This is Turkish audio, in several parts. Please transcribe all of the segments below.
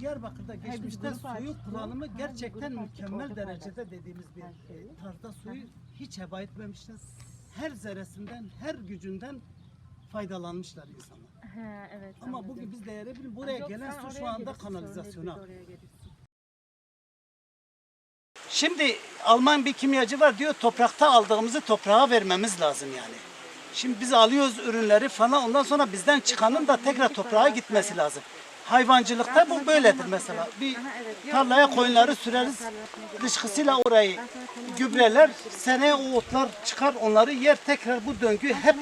Diyarbakır'da geçmişte suyu kullanımı gerçekten mükemmel derecede dediğimiz bir e, tarzda suyu hiç heba etmemişler. Her zerresinden, her gücünden faydalanmışlar insanlar. He evet. Ama anladım. bugün biz değeri bilin buraya Yok, gelen su şu anda kanalizasyona. Şimdi Alman bir kimyacı var diyor toprakta aldığımızı toprağa vermemiz lazım yani. Şimdi biz alıyoruz ürünleri falan ondan sonra bizden çıkanın da tekrar toprağa gitmesi lazım. Hayvancılıkta bu böyledir mesela. Bir evet. Tarlaya koyunları süreriz. Dışkısıyla orayı gübreler, seneye o otlar çıkar onları yer tekrar bu döngü hep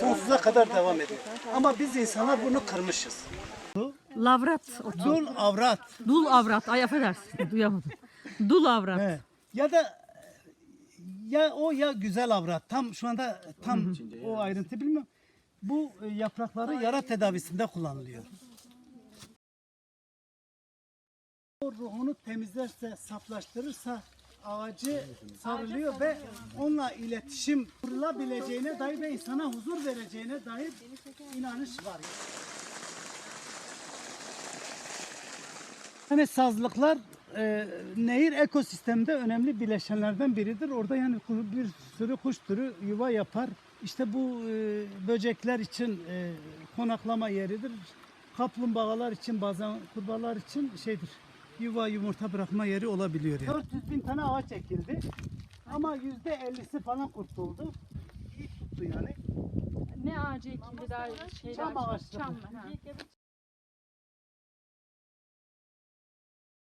sonsuza kadar devam ediyor. Ama biz insanlar bunu kırmışız. Lavrat otu. Dul avrat. Dul avrat. Ay affedersin duyamadım. Dul avrat. He. Ya da ya o ya güzel avrat. Tam şu anda tam o ayrıntı bilmiyorum. Bu e, yaprakları yara tedavisinde kullanılıyor. Ruhunu temizlerse, saflaştırırsa ağacı sarılıyor ve onunla iletişim kurulabileceğine dair ve insana huzur vereceğine dair inanış var. Yani sazlıklar e, nehir ekosistemde önemli bileşenlerden biridir. Orada yani bir sürü kuş türü yuva yapar. İşte bu e, böcekler için e, konaklama yeridir. Kaplumbağalar için bazen kurbağalar için şeydir. Yuva yumurta bırakma yeri olabiliyor yani. 400 bin tane ağaç ekildi. Ama yüzde 50'si falan kurtuldu. İyi tuttu yani. Ne ağacı ekildi daha şey Çam ağaçları. Çam mı? Ha.